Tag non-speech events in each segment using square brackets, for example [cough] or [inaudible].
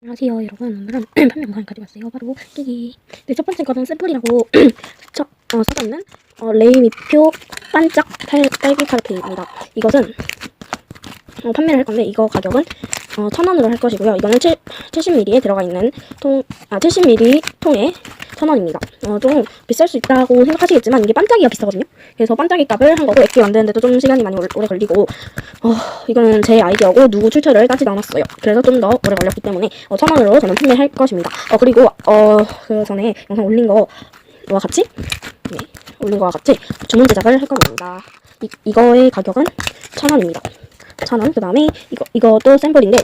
안녕하세요 여러분. 오늘은 판매 영상을 가지고 왔어요. 바로 끼기 네, 첫 번째 거는 샘플이라고 저, [clears throat] 어, 써져있는 어, 레이미표 반짝 탈, 딸기 타르트입니다. 이것은 어, 판매를 할 건데 이거 가격은 어, 1000원으로 할 것이고요. 이거는 7, 70ml에 들어가 있는 통, 아 70ml 통에 1000원입니다 어, 좀 비쌀 수 있다고 생각하시겠지만 이게 반짝이가 비싸거든요 그래서 반짝이 값을 한 거고 액기 만드는데도 좀 시간이 많이 오래, 걸리고 어, 이거는 제 아이디어고 누구 출처를 따지도 않았어요. 그래서 좀 더 오래 걸렸기 때문에 어, 천 원으로 저는 판매할 것입니다. 어, 그리고 어, 그 전에 영상 올린 거와 같이 네, 올린 거와 같이 주문 제작을 할 겁니다. 이, 이거의 가격은 천 원입니다. 천 원. 그 다음에 이거 이것도 샘플인데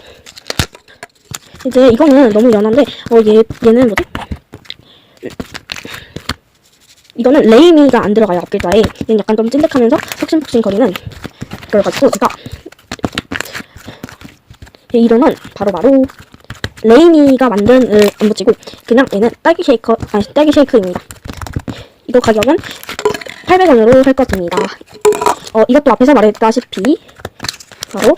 이제 이거는 너무 연한데 어, 얘 얘는 뭐지? 이거는 레이미가 안 들어가요 앞글자에 얘는 약간 좀 찐득하면서 폭신폭신 거리는 그걸 가지고 제가 이 이름은 바로바로 레이미가 만든 을안 붙이고 그냥 얘는 딸기 쉐이커 아니 딸기 쉐이크입니다. 이거 가격은 800원으로 할 것입니다. 어 이것도 앞에서 말했다시피 바로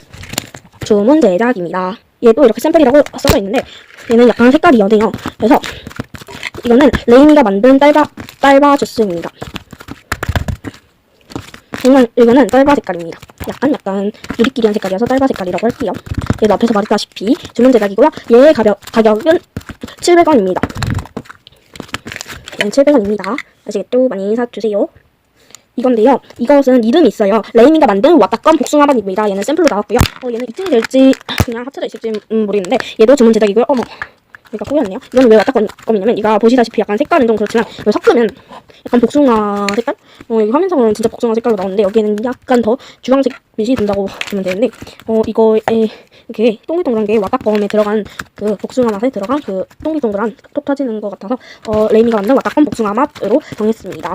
주문 제작입니다. 얘도 이렇게 샘플이라고 써져 있는데 얘는 약간 색깔이 연해요. 그래서 이거는 레이미가 만든 딸바 딸바 주스입니다. 이건 이거는 딸바 색깔입니다. 약간 약간 누리끼리한 색깔이어서 딸바 색깔이라고 할게요. 얘도 앞에서 말했다시피 주문 제작이고요. 얘의 가격 가격은 700원입니다. 얘는 700원입니다. 아시겠죠? 많이 사주세요. 이건데요. 이것은 이름이 있어요. 레이미가 만든 와따껌 복숭아맛입니다. 얘는 샘플로 나왔고요. 어, 얘는 입증이 될지 그냥 합쳐져 있을지 음, 모르겠는데 얘도 주문 제작이고요. 어머. 얘가 꼬였네요. 이거는 왜 와따껌이냐면 얘가 보시다시피 약간 색깔은 좀 그렇지만 이걸 섞으면 약간 복숭아 색깔? 어, 여기 화면상으로는 진짜 복숭아 색깔로 나오는데 여기에는 약간 더 주황색 빛이 든다고 보면 되는데 어 이거에 이렇게 동글동글한 게 와따껌에 들어간 그 복숭아 맛에 들어간 그 동글동글한 톡 터지는 것 같아서 어 레이미가 만든 와따껌 복숭아 맛으로 정했습니다.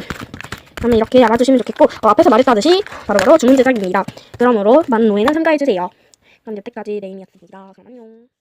그러면 이렇게 알아주시면 좋겠고 어, 앞에서 말했다듯이 바로바로 주문 제작입니다. 그러므로 많은 오해는 삼가해주세요. 그럼 여태까지 레이미였습니다. 그럼 안녕.